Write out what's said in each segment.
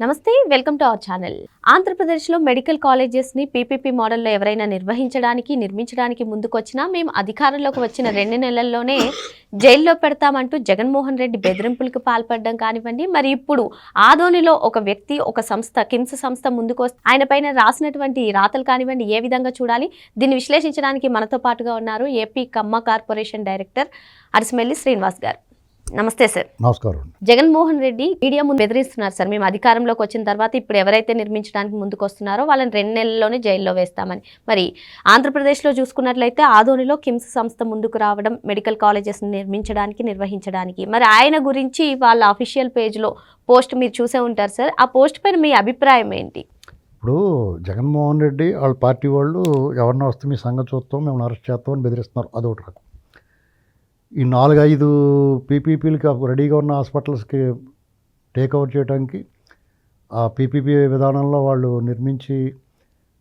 నమస్తే welcome to our channel. ఆంధ్రప్రదేశ్లో medical కాలేజెస్ని పీపీపీ మోడల్లో ఎవరైనా నిర్వహించడానికి నిర్మించడానికి ముందుకొచ్చినా మేము అధికారంలోకి వచ్చిన రెండు నెలల్లోనే జైల్లో పెడతామంటూ జగన్మోహన్ రెడ్డి బెదిరింపులకు పాల్పడడం కానివ్వండి మరి ఇప్పుడు ఆదోనిలో ఒక వ్యక్తి ఒక సంస్థ కిమ్స్ సంస్థ ముందుకు వస్తే ఆయన పైన రాసినటువంటి రాతలు కానివ్వండి ఏ విధంగా చూడాలి? దీన్ని విశ్లేషించడానికి మనతో పాటుగా ఉన్నారు AP Kamma corporation director Arisimelli Srinivas garu. నమస్తే సార్. నమస్కారం. జగన్మోహన్ రెడ్డి మీడియా ముందు బెదిరిస్తున్నారు సార్. మేము అధికారంలోకి వచ్చిన తర్వాత ఇప్పుడు ఎవరైతే నిర్మించడానికి ముందుకు వస్తున్నారో వాళ్ళని రెండు నెలల్లోనే జైల్లో వేస్తామని. మరి ఆంధ్రప్రదేశ్లో చూసుకున్నట్లయితే ఆదోనిలో కిమ్స్ సంస్థ ముందుకు రావడం మెడికల్ కాలేజెస్ నిర్మించడానికి నిర్వహించడానికి. మరి ఆయన గురించి వాళ్ళ అఫీషియల్ పేజ్లో పోస్ట్ మీరు చూసే ఉంటారు సార్. ఆ పోస్ట్ పైన మీ అభిప్రాయం ఏంటి? ఇప్పుడు జగన్మోహన్ రెడ్డి వాళ్ళ పార్టీ వాళ్ళు ఎవరిని వస్తే మీ సంగతి చూస్తాం మేము అరెస్ట్ చేస్తాం అని బెదిరిస్తున్నారు. అదొకటి రకం. ఈ నాలుగైదు పీపీపీలకి రెడీగా ఉన్న హాస్పిటల్స్కి టేక్ ఓవర్ చేయడానికి ఆ పీపీపీ విధానంలో వాళ్ళు నిర్మించి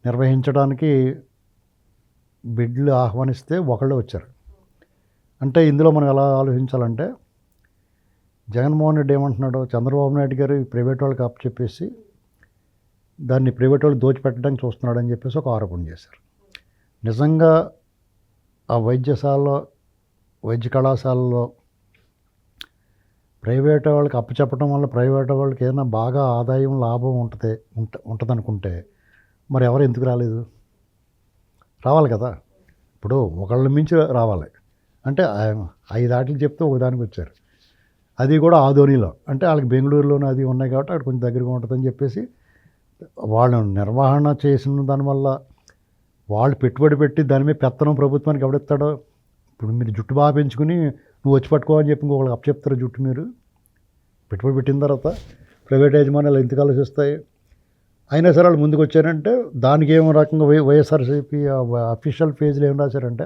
నిర్వహించడానికి బిడ్లు ఆహ్వానిస్తే ఒకళ్ళు వచ్చారు. అంటే ఇందులో మనం ఎలా ఆలోచించాలంటే జగన్మోహన్ రెడ్డి ఏమంటున్నాడు చంద్రబాబు నాయుడు గారు ప్రైవేట్ వాళ్ళకి అప్ చెప్పేసి దాన్ని ప్రైవేట్ వాళ్ళు దోచిపెట్టడానికి చూస్తున్నాడని చెప్పేసి ఒక ఆరోపణ చేశారు. నిజంగా ఆ వైద్యశాలలో వైద్య కళాశాలలో ప్రైవేట్ వాళ్ళకి అప్పచెప్పడం వల్ల ప్రైవేట్ వాళ్ళకి ఏదైనా బాగా ఆదాయం లాభం ఉంటుంది ఉంట ఉంటుంది అనుకుంటే మరి ఎవరు ఎందుకు రాలేదు? రావాలి కదా. ఇప్పుడు ఒకళ్ళ మించి రావాలి. అంటే ఐదు ఆటలు చెప్తే ఒకదానికి వచ్చారు. అది కూడా ఆధోనిలో. అంటే వాళ్ళకి బెంగళూరులోనే అది ఉన్నాయి కాబట్టి అక్కడ కొంచెం దగ్గరగా ఉంటుందని చెప్పేసి వాళ్ళు నిర్వహణ చేసిన దానివల్ల వాళ్ళు పెట్టుబడి పెట్టి దాని మీద పెత్తనం ప్రభుత్వానికి ఎవడెత్తాడో ఇప్పుడు మీరు జుట్టు బాగా పెంచుకుని నువ్వు వచ్చి పట్టుకో అని చెప్పి ఇంకొకళ్ళకి అప్పచెప్తారు జుట్టు మీరు? పెట్టుబడి పెట్టిన తర్వాత ప్రైవేట్ యజమానులు ఎంత ఆలోచిస్తాయి? అయినా సరే వాళ్ళు ముందుకు వచ్చారంటే దానికి ఏం రకంగా వై వైఎస్ఆర్సీపీ అఫీషియల్ పేజీలు ఏం రాశారంటే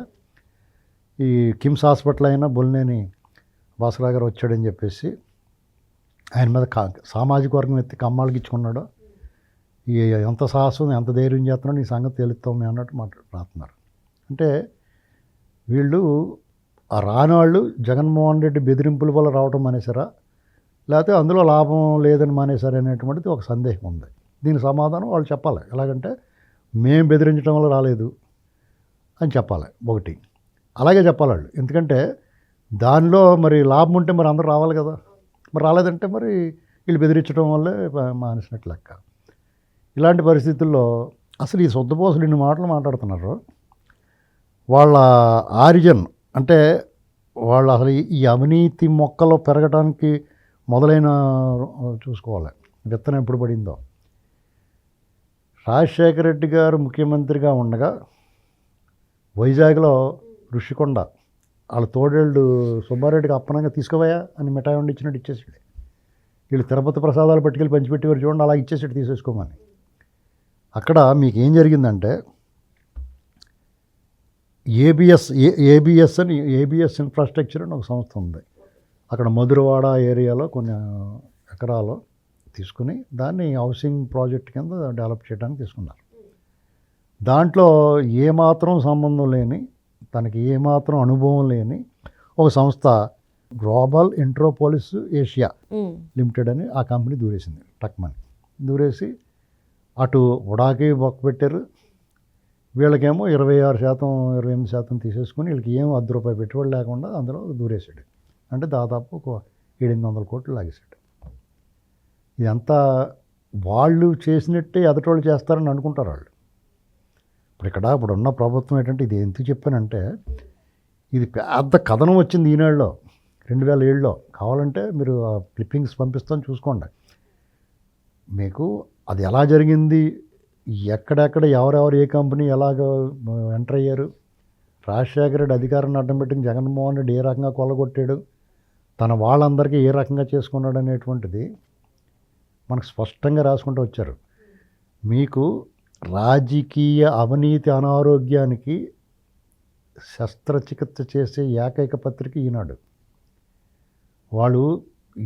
ఈ కిమ్స్ హాస్పిటల్ అయినా బొల్నేని వాసరా గారు వచ్చాడని చెప్పేసి ఆయన మీద కా సామాజిక వర్గం ఎత్తి కమ్మాలకి ఇచ్చుకున్నాడు ఈ ఎంత సాహసం ఎంత ధైర్యం చేస్తున్నాడో నీ సంగతి తెలుస్తాం అన్నట్టు మాట్లాడుతున్నారు. అంటే వీళ్ళు రానివాళ్ళు జగన్మోహన్ రెడ్డి బెదిరింపుల వల్ల రావటం మానేశారా? లేకపోతే అందులో లాభం లేదని మానేశారు అనేటువంటిది ఒక సందేహం ఉంది. దీని సమాధానం వాళ్ళు చెప్పాలి. ఎలాగంటే మేము బెదిరించడం వల్ల రాలేదు అని చెప్పాలి. ఒకటి. అలాగే చెప్పాలి వాళ్ళు ఎందుకంటే దానిలో మరి లాభం ఉంటే మరి అందరూ రావాలి కదా. మరి రాలేదంటే మరి వీళ్ళు బెదిరించడం వల్లే మానేసినట్లు మానేసినట్టు లెక్క. ఇలాంటి పరిస్థితుల్లో అసలు ఈ సొద్దుపోసలు ఇన్ని మాటలు మాట్లాడుతున్నారు. వాళ్ళ ఆరిజన్ అంటే వాళ్ళు అసలు ఈ- అవినీతి మొక్కలు పెరగడానికి మొదలైన చూసుకోవాలి. విత్తనం ఎప్పుడు పడిందో. రాజశేఖర రెడ్డి గారు ముఖ్యమంత్రిగా ఉండగా వైజాగ్లో ఋషికొండ వాళ్ళ తోడేళ్ళు సుబ్బారెడ్డికి అప్పనంగా తీసుకోవయా అని మిఠాయి వండి ఇచ్చినట్టు ఇచ్చేసాడు. వీళ్ళు తిరుపతి ప్రసాదాలు పట్టుకెళ్ళి పంచిపెట్టేవారు చూడండి అలా ఇచ్చేసాడు తీసేసుకోమని. అక్కడ మీకు ఏం జరిగిందంటే ఏబిఎస్ ఏ ఏబిఎస్ అని ఏబిఎస్ ఇన్ఫ్రాస్ట్రక్చర్ అని ఒక సంస్థ ఉంది. అక్కడ మధురవాడ ఏరియాలో కొన్ని ఎకరాలు తీసుకుని దాన్ని హౌసింగ్ ప్రాజెక్ట్ కింద డెవలప్ చేయడానికి తీసుకున్నారు. దాంట్లో ఏమాత్రం సంబంధం లేని తనకి ఏమాత్రం అనుభవం లేని ఒక సంస్థ గ్లోబల్ ఇంట్రోపోలిస్ ఏషియా లిమిటెడ్ అని ఆ కంపెనీ దూరేసింది టక్మని దూరేసి అటు ఉడాకి బొక్క పెట్టారు వీళ్ళకేమో ఇరవై ఆరు శాతం ఇరవై ఎనిమిది శాతం తీసేసుకుని వీళ్ళకి ఏం అర్ధ రూపాయి పెట్టుబడి లేకుండా అందులో దూరేసాడు అంటే దాదాపు ఒక ఏడెనిమిది వందల కోట్లు లాగేశాడు. ఇదంతా వాళ్ళు చేసినట్టే ఎదటోళ్ళు చేస్తారని అనుకుంటారు వాళ్ళు. ఇప్పుడు ఇక్కడ ఇప్పుడు ఉన్న ప్రభుత్వం ఏంటంటే ఇది ఎందుకు చెప్పానంటే ఇది పెద్ద కథనం వచ్చింది ఈనాడులో రెండు వేల ఏడులో. కావాలంటే మీరు ఆ క్లిప్పింగ్స్ పంపిస్తాను చూసుకోండి. మీకు అది ఎలా జరిగింది ఎక్కడెక్కడ ఎవరెవరు ఏ కంపెనీ ఎలాగ ఎంటర్ అయ్యారు? రాజశేఖర రెడ్డి అధికారాన్ని అడ్డం పెట్టిన జగన్మోహన్ రెడ్డి ఏ రకంగా కొల్లగొట్టాడు? తన వాళ్ళందరికీ ఏ రకంగా చేసుకున్నాడు అనేటువంటిది మనకు స్పష్టంగా రాసుకుంటూ వచ్చారు. మీకు రాజకీయ అవినీతి అనారోగ్యానికి శస్త్రచికిత్స చేసే ఏకైక పత్రిక ఈనాడు. వాళ్ళు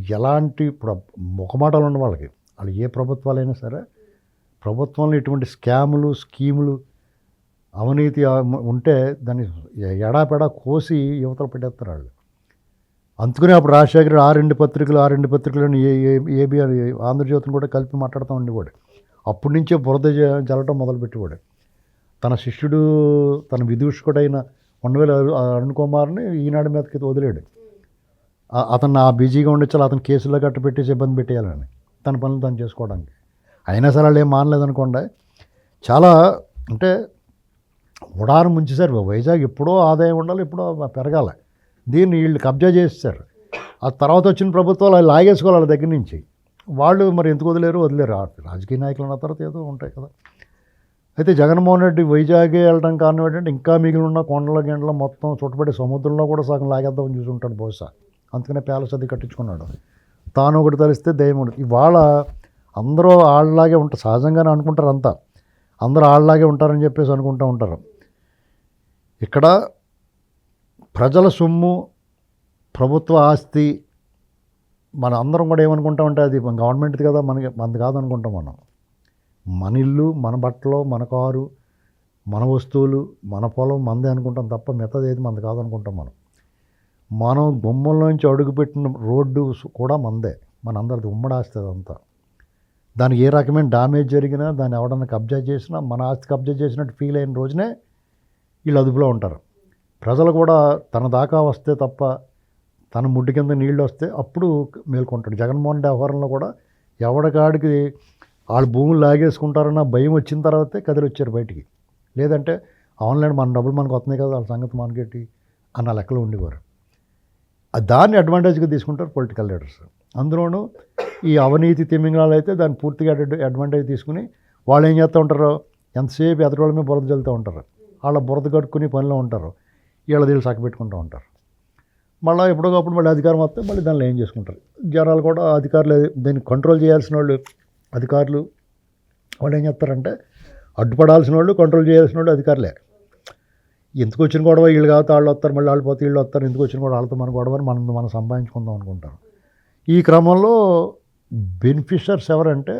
ఎలాంటి ఇప్పుడు ముఖమాటలు ఉన్న వాళ్ళకి. వాళ్ళు ఏ ప్రభుత్వాలైనా సరే ప్రభుత్వంలో ఇటువంటి స్కాములు స్కీములు అవినీతి ఉంటే దాన్ని ఎడాపెడా కోసి యువతలు పెట్టేస్తారు వాళ్ళు అందుకనే అప్పుడు రాజశేఖర్ ఆ రెండు పత్రికలు ఆ రెండు పత్రికలను ఏ ఏ- ఏబి ఆంధ్రజ్యోతిని కూడా కలిపి మాట్లాడుతూ ఉండేవాడు. అప్పటి నుంచే బురద జ- జల్లటం మొదలుపెట్టేవాడు. తన శిష్యుడు తన విదూషకుడైన ఉండవేల అరుణ్ కుమార్ని ఈనాడు మీదకి వదిలేడు. అతను ఆ బిజీగా ఉండొచ్చాలి అతను కేసులో గట్ట పెట్టేసి ఇబ్బంది పెట్టేయాలని తన పనులు తను చేసుకోవడానికి. అయినా సరే వాళ్ళు ఏం మానలేదనుకోండి. చాలా అంటే ఉడారం ముంచేశారు వైజాగ్ ఎప్పుడో ఆదాయం ఉండాలి ఎప్పుడో పెరగాలి. దీన్ని వీళ్ళు కబ్జా చేస్తారు ఆ తర్వాత వచ్చిన ప్రభుత్వాలు అవి లాగేసుకోవాలి వాళ్ళ దగ్గర నుంచి. వాళ్ళు మరి ఎందుకు వదిలేరు? వదిలేరు. ఆ రాజకీయ నాయకులు అన్న తర్వాత ఏదో ఉంటాయి కదా. అయితే జగన్మోహన్ రెడ్డి వైజాగే వెళ్ళడం కారణం ఏంటంటే ఇంకా మిగిలి ఉన్న కొండల గిండల మొత్తం చుట్టుపడి సముద్రంలో కూడా సగం లాగేద్దామని చూసి ఉంటాడు బహుశా. అందుకనే ప్యాలెస్ అది కట్టించుకున్నాడు. తాను ఒకటి తలిస్తే దయ్యం ఉండదు ఇవాళ అందరూ ఆళ్ళలాగే ఉంటారు సహజంగానే అనుకుంటారు అంతా. అందరూ ఆళ్ళలాగే ఉంటారని చెప్పేసి అనుకుంటూ ఉంటారు. ఇక్కడ ప్రజల సొమ్ము ప్రభుత్వ ఆస్తి మన అందరం కూడా ఏమనుకుంటామంటే అది గవర్నమెంట్ది కదా మనకి మనది కాదనుకుంటాం మనం. మన ఇల్లు మన బట్టలు మన కారు మన వస్తువులు మన పొలం మనదే అనుకుంటాం తప్ప మిగతాది ఏది మనది కాదు అనుకుంటాం మనం. మనం గుమ్మంలోంచి అడుగుపెట్టిన రోడ్డు కూడా మనదే మన అందరిది ఉమ్మడి ఆస్తి అదంతా. దానికి ఏ రకమైన డామేజ్ జరిగినా దాన్ని ఎవడన్నా కబ్జా చేసినా మన ఆస్తి కబ్జా చేసినట్టు ఫీల్ అయిన రోజునే వీళ్ళు అదుపులో ఉంటారు. ప్రజలు కూడా తన దాకా వస్తే తప్ప తన ముడ్డు కింద నీళ్ళు వస్తే అప్పుడు మేల్కొంటాడు. జగన్మోహన్ రెడ్డి వ్యవహారంలో కూడా ఎవడకాడికి వాళ్ళు భూములు లాగేసుకుంటారన్న భయం వచ్చిన తర్వాతే కదిలి వచ్చారు బయటికి. లేదంటే ఆన్లైన్ మన డబ్బులు మనకు వస్తున్నాయి కదా వాళ్ళ సంగతి మనకేటి అన్న లెక్కలో ఉండేవారు. దాన్ని అడ్వాంటేజ్గా తీసుకుంటారు పొలిటికల్ లీడర్స్ అందులోనూ ఈ అవినీతి తిమ్మింగళాలు అయితే దాన్ని పూర్తిగా అడ్వాంటేజ్ తీసుకుని వాళ్ళు ఏం చేస్తూ ఉంటారు? ఎంతసేపు ఎదరోళ్ళ మీద బురద చల్లుతూ ఉంటారు. వాళ్ళ బురద కట్టుకుని పనిలో ఉంటారు. వీళ్ళ దీళ్ళు చక్కబెట్టుకుంటూ ఉంటారు. మళ్ళీ ఎప్పుడోకప్పుడు మళ్ళీ అధికారం వస్తే మళ్ళీ దానిలో ఏం చేసుకుంటారు? జనాలు కూడా అధికారులు దీన్ని కంట్రోల్ చేయాల్సిన వాళ్ళు అధికారులు వాళ్ళు ఏం చేస్తారంటే అడ్డుపడాల్సిన వాళ్ళు కంట్రోల్ చేయాల్సిన వాళ్ళు అధికారులే. ఎందుకు వచ్చిన గొడవ? వీళ్ళు కాబట్టి వాళ్ళు వస్తారు మళ్ళీ వాళ్ళు పోతే వీళ్ళు వస్తారు. ఎందుకు వచ్చిన గొడవ? వాళ్ళతో మన గొడవని మనం మనం సంపాదించుకుందాం అనుకుంటారు. ఈ క్రమంలో బెనిఫిషర్స్ ఎవరంటే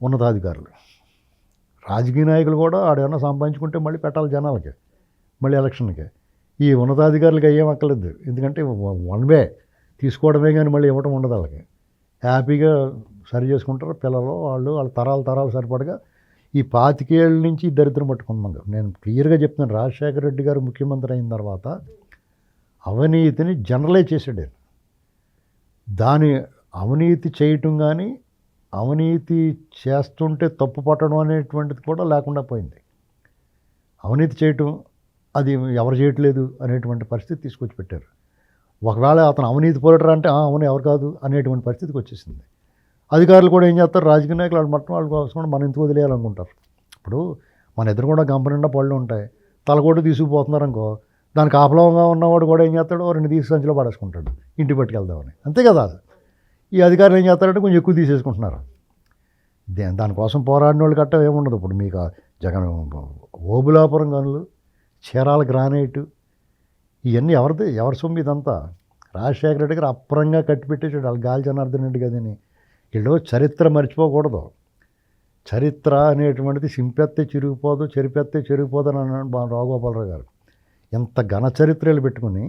ఉన్నతాధికారులు. రాజకీయ నాయకులు కూడా ఆడేమన్నా సంపాదించుకుంటే మళ్ళీ పెట్టాలి జనాలకి మళ్ళీ ఎలక్షన్కి ఈ ఉన్నతాధికారులకి అయ్యేం అక్కర్లేదు. ఎందుకంటే వన్ వే తీసుకోవడమే కానీ మళ్ళీ ఇవ్వటం ఉండదు వాళ్ళకి. హ్యాపీగా సరి చేసుకుంటారు పిల్లలు వాళ్ళు వాళ్ళ తరాలు తరాలు సరిపడగా. ఈ పాతికేళ్ళ నుంచి దరిద్రం పట్టుకుందాం నేను క్లియర్గా చెప్తున్నాను రాజశేఖర రెడ్డి గారు ముఖ్యమంత్రి అయిన తర్వాత అవినీతిని జనరలైజ్ చేశాడు దాని అవినీతి చేయటం కానీ అవినీతి చేస్తుంటే తప్పు పట్టడం అనేటువంటిది కూడా లేకుండా పోయింది. అవినీతి చేయటం అది ఎవరు చేయట్లేదు అనేటువంటి పరిస్థితి తీసుకొచ్చి పెట్టారు. ఒకవేళ అతను అవినీతి పోరాటం అంటే అవును ఎవరు కాదు అనేటువంటి పరిస్థితికి వచ్చేసింది. అధికారులు కూడా ఏం చేస్తారు? రాజకీయ నాయకులు వాళ్ళు మొత్తం వాళ్ళు కోసం మనం ఎందుకు వదిలేయాలనుకుంటారు? ఇప్పుడు మన ఇద్దరు కూడా గంప నిండా పళ్ళు ఉంటాయి. తలకోటి తీసుకుపోతున్నారు అనుకో దానికి ఆపలంగా ఉన్నవాడు కూడా ఏం చేస్తాడు? రెండు తీసి సంచిలో పడేసుకుంటాడు. ఇంటి పట్టుకెళ్దామని. అంతే కదా ఈ అధికారులు ఏం చేస్తారంటే కొంచెం ఎక్కువ తీసేసుకుంటున్నారు. దానికోసం పోరాడిన వాళ్ళు గట్ట ఏముండదు ఇప్పుడు మీకు జగన్ ఓబులాపురం గనులు చీరాల గ్రానైట్ ఇవన్నీ ఎవరిది ఎవరి సొమ్ము ఇదంతా? రాజశేఖర రెడ్డి గారు అప్రంగా కట్టిపెట్టేసాడు వాళ్ళు గాలి జనార్దన్ రెడ్డి కదని వీళ్ళు చరిత్ర మర్చిపోకూడదు. చరిత్ర అనేటువంటిది సింపెత్తే చిరిగిపోదు చెరిపెత్తే చెరిగిపోదు అని అన్నాడు రాఘగోపాలరావు గారు. ఎంత ఘన చరిత్రలు పెట్టుకుని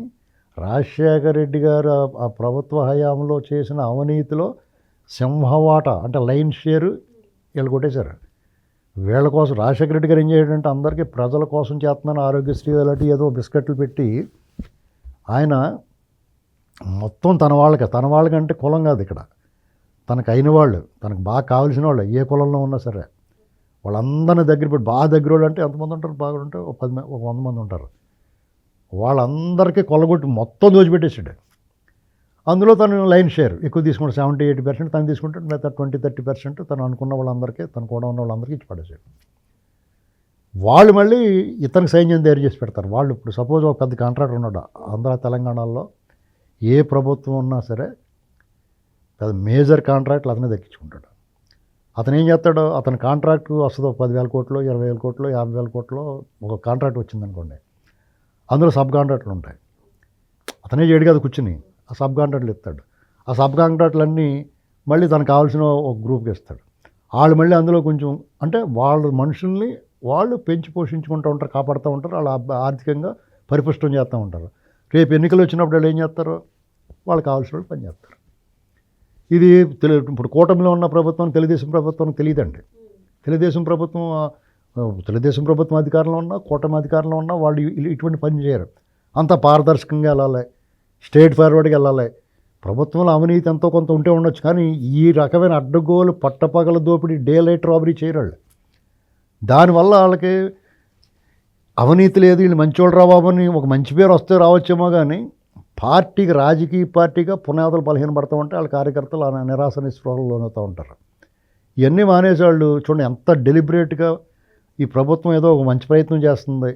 రాజశేఖర రెడ్డి గారు ఆ- ప్రభుత్వ హయాంలో చేసిన అవినీతిలో సింహవాట అంటే లైన్ షేరు వీళ్ళు కొట్టేశారు వీళ్ళ కోసం రాజశేఖర రెడ్డి గారు ఏం చేయడంటే అందరికీ ప్రజల కోసం చేస్తున్నాను ఆరోగ్యశ్రీ అలాంటి ఏదో బిస్కెట్లు పెట్టి ఆయన మొత్తం తన వాళ్ళకి తన వాళ్ళకంటే కులం కాదు ఇక్కడ. తనకు అయిన వాళ్ళు తనకు బాగా కావాల్సిన వాళ్ళు ఏ కులంలో ఉన్నా సరే. వాళ్ళందరినీ దగ్గర పెట్టి బాగా దగ్గర వాళ్ళు అంటే ఎంతమంది ఉంటారు? బాగా ఉంటే ఒక పది ఒక వంద మంది ఉంటారు. వాళ్ళందరికీ కొల్లగొట్టి మొత్తం దోచిపెట్టేసాడు అందులో తను లైన్ షేర్ ఎక్కువ తీసుకుంటాడు సెవెంటీ ఎయిటీ పర్సెంట్ తను తీసుకుంటాడు మిగతా ట్వంటీ థర్టీ పర్సెంట్ తను అనుకున్న వాళ్ళందరికీ తను కూడా ఉన్న వాళ్ళందరికీ ఇచ్చి పడేసాడు వాళ్ళు మళ్ళీ ఇతనికి సైన్యం తయారు చేసి పెడతారు. వాళ్ళు ఇప్పుడు సపోజ్ ఒక పెద్ద కాంట్రాక్టర్ ఉన్నాడు ఆంధ్ర తెలంగాణలో ఏ ప్రభుత్వం ఉన్నా సరే పెద్ద మేజర్ కాంట్రాక్ట్లు అతనే దక్కించుకుంటాడు. అతను ఏం చేస్తాడు? అతని కాంట్రాక్ట్ వస్తుందో పదివేల కోట్లు ఇరవై వేల కోట్లు యాభై వేల కోట్లు ఒక కాంట్రాక్ట్ వచ్చిందనుకోండి. అందులో సబ్ కాంట్రాక్ట్లు ఉంటాయి. అతనే చేయడు కదా కూర్చుని. ఆ సబ్ కాంట్రాక్ట్లు ఇస్తాడు ఆ సబ్ కాంట్రాక్ట్లన్నీ మళ్ళీ తనకు కావాల్సిన ఒక గ్రూప్కి ఇస్తాడు వాళ్ళు మళ్ళీ అందులో కొంచెం అంటే వాళ్ళ మనుషుల్ని వాళ్ళు పెంచి పోషించుకుంటూ ఉంటారు కాపాడుతూ ఉంటారు. వాళ్ళు ఆర్థికంగా పరిపుష్టం చేస్తూ ఉంటారు. రేపు ఎన్నికలు వచ్చినప్పుడు వాళ్ళు ఏం చేస్తారు? వాళ్ళకి కావాల్సిన వాళ్ళు పనిచేస్తారు ఇది తెలు ఇప్పుడు కూటమిలో ఉన్న ప్రభుత్వం తెలుగుదేశం ప్రభుత్వం తెలియదండి. తెలుగుదేశం ప్రభుత్వం తెలుగుదేశం ప్రభుత్వం అధికారంలో ఉన్నా కూటమి అధికారంలో ఉన్నా వాళ్ళు ఇటువంటి పని చేయరు. అంత పారదర్శకంగా వెళ్ళాలి. స్ట్రేట్ ఫార్వర్డ్గా వెళ్ళాలి. ప్రభుత్వంలో అవినీతి ఎంతో కొంత ఉంటే ఉండొచ్చు కానీ ఈ రకమైన అడ్డగోలు పట్టపగల దోపిడీ డే లైట్ రాబరీ చేయరు వాళ్ళు దానివల్ల వాళ్ళకి అవినీతి లేదు వీళ్ళు మంచోళ్ళు రాబాబు అని ఒక మంచి పేరు వస్తే రావచ్చేమో కానీ పార్టీకి రాజకీయ పార్టీగా పునాదులు బలహీన పడుతూ ఉంటే వాళ్ళ కార్యకర్తలు నిరాశ నిస్పృహలు లోనవుతూ ఉంటారు. ఇవన్నీ మానేసి వాళ్ళు చూడండి ఎంత డెలిబరేట్గా ఈ ప్రభుత్వం ఏదో ఒక మంచి ప్రయత్నం చేస్తుంది.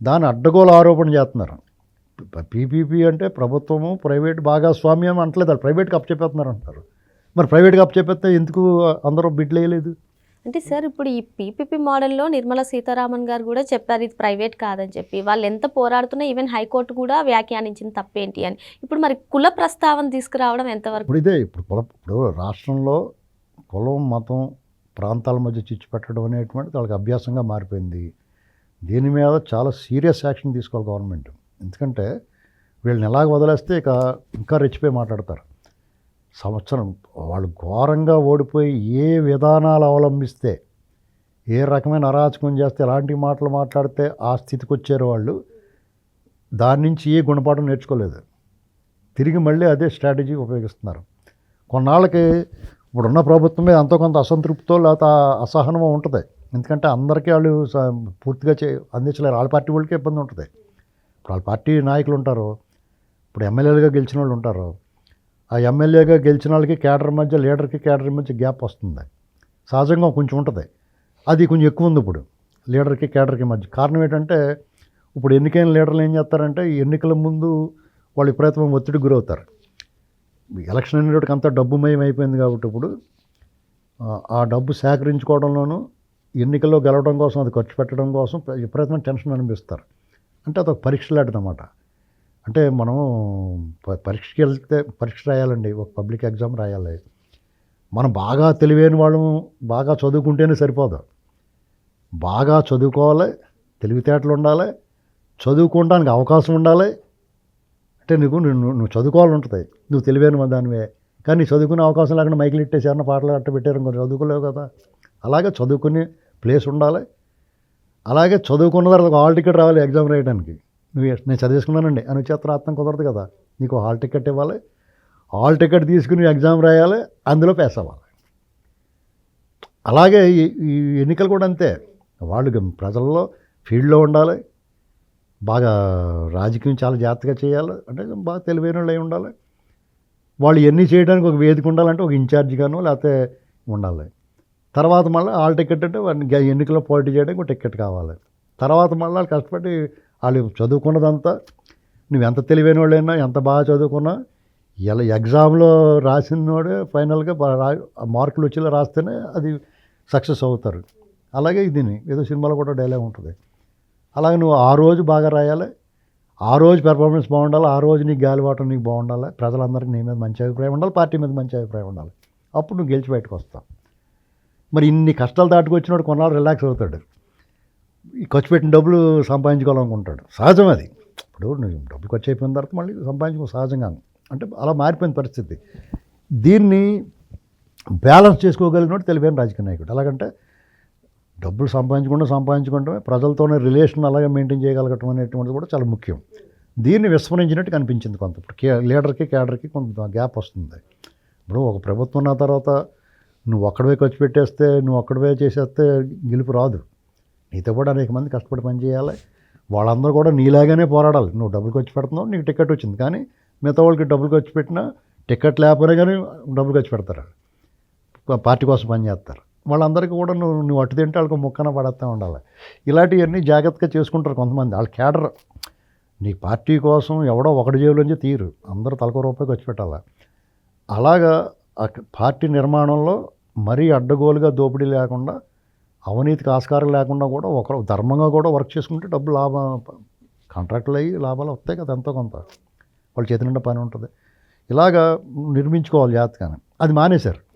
దాన్ని అడ్డగోలు ఆరోపణ చేస్తున్నారు. పీపీపీ అంటే ప్రభుత్వము ప్రైవేట్ భాగస్వామ్యం అంటలేదు వాళ్ళు ప్రైవేట్కి అప్పచెప్పేస్తున్నారు అంటారు మరి ప్రైవేట్గా అప్పచెప్పేస్తే ఎందుకు అందరూ బిడ్లు వేయలేదు? అంటే సార్ ఇప్పుడు ఈ పీపీపీ మోడల్లో నిర్మలా సీతారామన్ గారు కూడా చెప్పారు ఇది ప్రైవేట్ కాదని చెప్పి. వాళ్ళు ఎంత పోరాడుతున్నా ఈవెన్ హైకోర్టు కూడా వ్యాఖ్యానించింది తప్పేంటి అని. ఇప్పుడు మరి కుల ప్రస్తావన తీసుకురావడం ఎంతవరకు? ఇప్పుడు ఇదే ఇప్పుడు కుల ఇప్పుడు రాష్ట్రంలో కులం మతం ప్రాంతాల మధ్య చిచ్చు పెట్టడం అనేటువంటిది వాళ్ళకి అభ్యాసంగా మారిపోయింది. దీని మీద చాలా సీరియస్ యాక్షన్ తీసుకోవాలి గవర్నమెంట్. ఎందుకంటే వీళ్ళని ఎలాగ వదిలేస్తే ఇక ఇంకా రెచ్చిపోయి మాట్లాడతారు. సంవత్సరం వాళ్ళు ఘోరంగా ఓడిపోయి ఏ విధానాలు అవలంబిస్తే ఏ రకమైన అరాచకం చేస్తే ఎలాంటి మాటలు మాట్లాడితే ఆ స్థితికి వచ్చారు వాళ్ళు దాని నుంచి ఏ గుణపాఠం నేర్చుకోలేదు. తిరిగి మళ్ళీ అదే స్ట్రాటజీ ఉపయోగిస్తున్నారు. కొన్నాళ్ళకి ఇప్పుడున్న ప్రభుత్వం మీద ఎంతో కొంత అసంతృప్తితో లేకపోతే అసహనమో ఉంటుంది. ఎందుకంటే అందరికీ వాళ్ళు పూర్తిగా చే అందించలేరు. వాళ్ళ పార్టీ వాళ్ళకే ఇబ్బంది ఉంటుంది. ఇప్పుడు వాళ్ళ పార్టీ నాయకులు ఉంటారు. ఇప్పుడు ఎమ్మెల్యేలుగా గెలిచిన వాళ్ళు ఉంటారు. ఆ ఎమ్మెల్యేగా గెలిచిన వాళ్ళకి కేడర్ మధ్య లీడర్కి కేడర్ మధ్య గ్యాప్ వస్తుంది. సహజంగా కొంచెం ఉంటుంది. అది కొంచెం ఎక్కువ ఉంది ఇప్పుడు. లీడర్కి కేడర్కి మధ్య. కారణం ఏంటంటే ఇప్పుడు ఎన్నికైన లీడర్లు ఏం చేస్తారంటే ఈ ఎన్నికల ముందు వాళ్ళు విపరీతమైన ఒత్తిడికి గురవుతారు. ఎలక్షన్ అనేటికి అంతా డబ్బుమయం అయిపోయింది కాబట్టి ఇప్పుడు ఆ- డబ్బు సేకరించుకోవడంలోనూ ఎన్నికల్లో గెలవడం కోసం అది ఖర్చు పెట్టడం కోసం విపరీతమైన టెన్షన్ అనిపిస్తారు. అంటే అదొక పరీక్ష లాంటిదన్నమాట. అంటే మనం పరీక్షకి వెళ్తే పరీక్ష రాయాలండి ఒక పబ్లిక్ ఎగ్జామ్ రాయాలి. మనం బాగా తెలివైన వాళ్ళము బాగా చదువుకుంటేనే సరిపోదు. బాగా చదువుకోవాలి తెలివితేటలు ఉండాలి చదువుకోవడానికి అవకాశం ఉండాలి అంటే నీకు నువ్వు నువ్వు చదువుకోవాలి ఉంటుంది నువ్వు తెలివైన దానివే. కానీ చదువుకునే అవకాశం లేకుండా మైకులు ఇట్టేసి పాటలు అట్ట పెట్టారు ఇంకో చదువుకోలేవు కదా. అలాగే చదువుకునే ప్లేస్ ఉండాలి. అలాగే చదువుకున్న తర్వాత ఒక హాల్ టికెట్ రావాలి ఎగ్జామ్ రాయడానికి. నువ్వు నేను చదివేసుకున్నానండి. అని చేత్రాత్మం కుదరదు కదా. నీకు హాల్ టికెట్ ఇవ్వాలి. హాల్ టికెట్ తీసుకుని ఎగ్జామ్ రాయాలి. అందులో పాస్ అవ్వాలి. అలాగే ఈ ఎన్నికలు కూడా అంతే. వాళ్ళు ప్రజల్లో ఫీల్డ్లో ఉండాలి. బాగా రాజకీయం చాలా జాగ్రత్తగా చేయాలి. అంటే బాగా తెలివైన వాళ్ళు అయి ఉండాలి. వాళ్ళు ఎన్ని చేయడానికి ఒక వేదిక ఉండాలంటే ఒక ఇన్ఛార్జిగాను లేకపోతే ఉండాలి. తర్వాత మళ్ళీ వాళ్ళ టికెట్ అంటే వాడిని ఎన్నికల్లో పోటీ చేయడానికి ఒక టికెట్ కావాలి. తర్వాత మళ్ళీ వాళ్ళు కష్టపడి వాళ్ళు చదువుకున్నదంతా నువ్వు ఎంత తెలివైన వాళ్ళైనా ఎంత బాగా చదువుకున్నా ఇలా ఎగ్జామ్లో రాసినోడే ఫైనల్గా రా- మార్కులు వచ్చేలా రాస్తేనే అది సక్సెస్ అవుతారు. అలాగే దీన్ని ఏదో సినిమాలో కూడా డైలాగ్ ఉంటుంది. అలాగే నువ్వు ఆ రోజు బాగా రాయాలి. ఆ రోజు పెర్ఫార్మెన్స్ బాగుండాలి. ఆ రోజు నీకు గాలివాటం నీకు బాగుండాలి. ప్రజలందరికీ నీ మీద మంచి అభిప్రాయం ఉండాలి. పార్టీ మీద మంచి అభిప్రాయం ఉండాలి. అప్పుడు నువ్వు గెలిచి బయటకు వస్తావు. మరి ఇన్ని కష్టాలు దాటుకొచ్చినాడు కొన్నాళ్ళు రిలాక్స్ అవుతాడు. ఈ ఖర్చు పెట్టిన డబ్బులు సంపాదించుకోవాలనుకుంటాడు. సహజం అది. ఇప్పుడు నువ్వు డబ్బులు ఖర్చు అయిపోయిన తర్వాత మళ్ళీ సంపాదించుకో సహజంగా. అంటే అలా మారిపోయిన పరిస్థితి. దీన్ని బ్యాలెన్స్ చేసుకోగలిగినోడు తెలివైన రాజకీయ నాయకుడు. ఎలాగంటే డబ్బులు సంపాదించకుండా సంపాదించుకుంటే ప్రజలతోనే రిలేషన్ అలాగే మెయింటైన్ చేయగలగటం అనేటువంటిది కూడా చాలా ముఖ్యం. దీన్ని విస్మరించినట్టు కనిపించింది కొంత. ఇప్పుడు కే లీడర్కి క్యాడర్కి కొంత గ్యాప్ వస్తుంది. ఇప్పుడు ఒక ప్రభుత్వం ఉన్న తర్వాత నువ్వు ఒక్కడవే ఖర్చు పెట్టేస్తే నువ్వు ఒక్కడవే చేసేస్తే గెలుపు రాదు. నీతో కూడా అనేక మంది కష్టపడి పని చేయాలి. వాళ్ళందరూ కూడా నీలాగానే పోరాడాలి. నువ్వు డబ్బులు ఖర్చు పెడుతున్నావు నీకు టికెట్ వచ్చింది. కానీ మిగతా వాళ్ళకి డబ్బులు ఖర్చు పెట్టినా టికెట్ లేకపోయినా కానీ డబ్బులు ఖర్చు పెడతారు. పార్టీ కోసం పనిచేస్తారు వాళ్ళందరికీ కూడా నువ్వు నువ్వు అటు తింటే వాళ్ళకి ముక్కన పడతా ఉండాలి. ఇలాంటివన్నీ జాగ్రత్తగా చేసుకుంటారు కొంతమంది. వాళ్ళ కేడర్ నీ పార్టీ కోసం ఎవడో ఒకటి జేబులోంచి తీరు. అందరూ తలకో రూపాయి ఖర్చు పెట్టాలి? అలాగా పార్టీ నిర్మాణంలో మరీ అడ్డగోలుగా దోపిడీ లేకుండా అవినీతికి ఆస్కారం లేకుండా కూడా ఒకరు ధర్మంగా కూడా వర్క్ చేసుకుంటే డబ్బు లాభం కాంట్రాక్టులు అయ్యి లాభాలు వస్తాయి కదా ఎంతో కొంత. వాళ్ళ చేతి నిండా పని ఉంటుంది. ఇలాగా నిర్మించుకోవాలి జాగ్రత్తగానే. అది మానేశారు.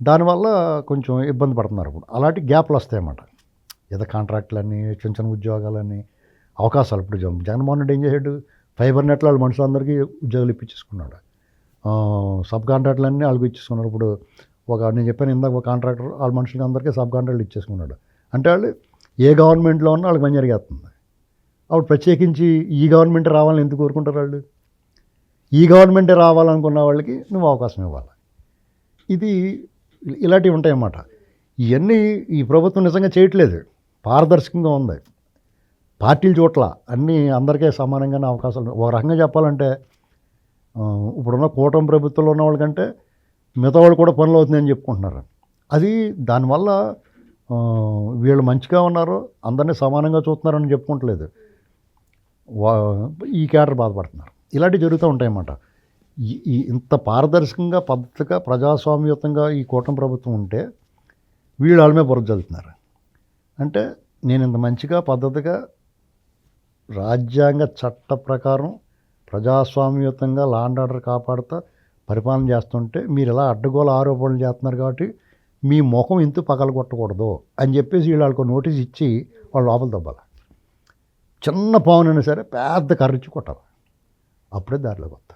దానివల్ల కొంచెం ఇబ్బంది పడుతున్నారు ఇప్పుడు. అలాంటి గ్యాప్లు వస్తాయన్నమాట. ఏదో కాంట్రాక్ట్లని చిన్న చిన్న ఉద్యోగాలని అవకాశాలు ఇప్పుడు జగన్మోహన్ రెడ్డి ఏం చేశాడు? ఫైబర్ నెట్లో వాళ్ళ మనుషులందరికీ ఉద్యోగాలు ఇప్పించేసుకున్నాడు. సబ్ కాంట్రాక్టులన్నీ వాళ్ళకి ఇచ్చేసుకున్నారు. ఇప్పుడు ఒక నేను చెప్పాను ఇందాక ఒక కాంట్రాక్టర్ వాళ్ళ మనుషులకి అందరికీ సబ్ కాంట్రాక్ట్లు ఇచ్చేసుకున్నాడు. అంటే వాళ్ళు ఏ గవర్నమెంట్లో ఉన్నా వాళ్ళకి మంచి జరిగేస్తుంది. అప్పుడు ప్రత్యేకించి ఈ గవర్నమెంట్ రావాలని ఎందుకు కోరుకుంటారు వాళ్ళు? ఈ గవర్నమెంటే రావాలనుకున్న వాళ్ళకి నువ్వు అవకాశం ఇవ్వాలి. ఇది ఇలాంటివి ఉంటాయన్నమాట. ఇవన్నీ ఈ ప్రభుత్వం నిజంగా చేయట్లేదు. పారదర్శకంగా ఉంది. పార్టీలు చోట్ల అన్నీ అందరికీ సమానంగానే అవకాశాలు ఒక రకంగా చెప్పాలంటే ఇప్పుడున్న కూటమి ప్రభుత్వంలో ఉన్న వాళ్ళకంటే మిగతా వాళ్ళు కూడా పనులు అవుతుందని చెప్పుకుంటున్నారు. అది దానివల్ల వీళ్ళు మంచిగా ఉన్నారు అందరినీ సమానంగా చూస్తున్నారని చెప్పుకుంటలేదు. ఈ క్యాడర్ బాధపడుతున్నారు. ఇలాంటివి జరుగుతూ ఉంటాయన్నమాట. ఈ- ఇంత పారదర్శకంగా పద్ధతిగా ప్రజాస్వామ్యయుతంగా ఈ కూటమి ప్రభుత్వం ఉంటే వీళ్ళు వాళ్ళమే మీద బురద చల్లుతున్నారు అంటే నేను ఇంత మంచిగా పద్ధతిగా రాజ్యాంగ చట్ట ప్రకారం ప్రజాస్వామ్యయుతంగా లాండ్ ఆర్డర్ కాపాడుతా పరిపాలన చేస్తుంటే మీరు ఇలా అడ్డగోల ఆరోపణలు చేస్తున్నారు కాబట్టి మీ ముఖం ఇంత పగల కొట్టకూడదు అని చెప్పేసి వీళ్ళు వాళ్ళకు నోటీస్ ఇచ్చి వాళ్ళు లోపల దబ్బాలి. చిన్న పవన్ అయినా సరే పెద్ద కర్రిచ్చి కొట్టాలి. అప్పుడే దారిలోకి వస్తారు.